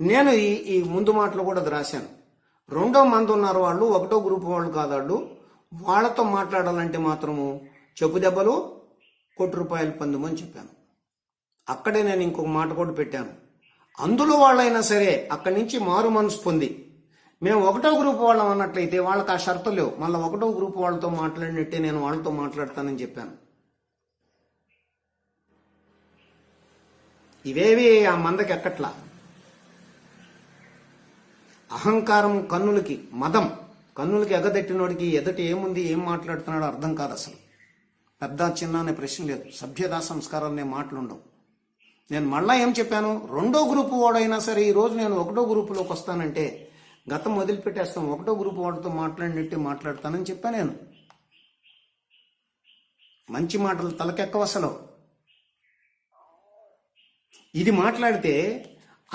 నేను ఈ ఈ ముందు మాటలు కూడా రాశాను. రెండో మంది ఉన్నారు వాళ్ళు ఒకటో గ్రూప్ వాళ్ళు కాదు వాళ్ళు. వాళ్ళతో మాట్లాడాలంటే మాత్రము చెప్పు దెబ్బలు కోటి రూపాయలు పందుమని చెప్పాను. అక్కడే నేను ఇంకొక మాట కూడా పెట్టాను. అందులో వాళ్ళైనా సరే అక్కడి నుంచి మారు మనసు పొంది. మేము ఒకటో గ్రూప్ వాళ్ళం అన్నట్లయితే వాళ్ళకి ఆ షరతు లేవు. మళ్ళీ ఒకటో గ్రూప్ వాళ్ళతో మాట్లాడినట్టే నేను వాళ్ళతో మాట్లాడతానని చెప్పాను. ఇవేవి ఆ మందకి ఎక్కట్లా? అహంకారం కన్నులకి మదం కన్నులకి ఎగదెట్టినోడికి ఎదటి ఏముంది ఏం మాట్లాడుతున్నాడో అర్థం కాదు అసలు. పెద్ద చిన్న అనే ప్రశ్న లేదు. సభ్యతా సంస్కారాలనే అనే నేను మళ్ళా ఏం చెప్పాను? రెండో గ్రూపు వాడైనా సరే ఈ రోజు నేను ఒకటో గ్రూపులోకి వస్తానంటే గతం వదిలిపెట్టేస్తాం. ఒకటో గ్రూపు వాడితో మాట్లాడినట్టు మాట్లాడతానని చెప్పాను నేను. మంచి మాటలు తలకెక్కవసలో ఇది మాట్లాడితే